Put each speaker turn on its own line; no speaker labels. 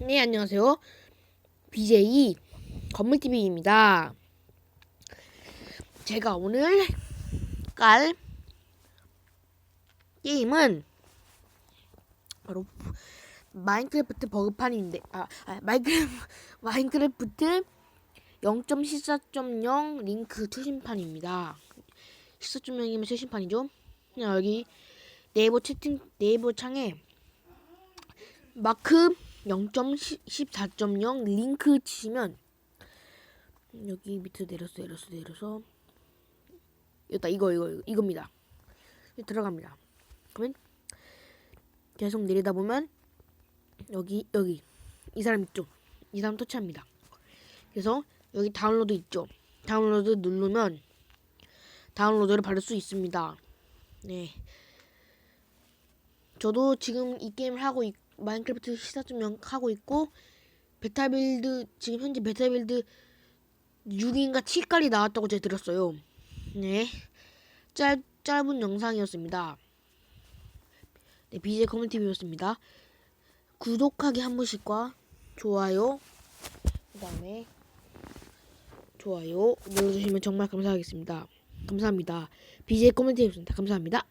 네, 안녕하세요. BJ 건물TV입니다. 제가 오늘 깔 게임은 바로 마인크래프트 버그판인데, 아, 아 마인크래프트, 마인크래프트 0.14.0 링크 최신판입니다. 14.0이면 최신판이죠. 그냥 여기 네이버 채팅, 네이버 창에 마크 0.14.0 링크 치시면 여기 밑으로 내려서 내려서 내려서 이다 이거 이거 이겁니다. 여기 들어갑니다. 그러면 계속 내리다 보면 여기 여기 이 사람 있죠. 이 사람 터치합니다. 그래서 여기 다운로드 있죠. 다운로드 누르면 다운로드를 받을 수 있습니다. 네. 저도 지금 이 게임을 하고 있, 마인크래프트 14.0 하고 있고 베타 빌드 지금 현재 베타 빌드 6인가 7까지 나왔다고 제가 들었어요. 네. 짧 짧은 영상이었습니다. 네, BJ 커뮤니티비였습니다. 구독하기 한 번씩과 좋아요 그 다음에 좋아요 눌러주시면 정말 감사하겠습니다. 감사합니다. BJ 커뮤니티비였습니다. 감사합니다.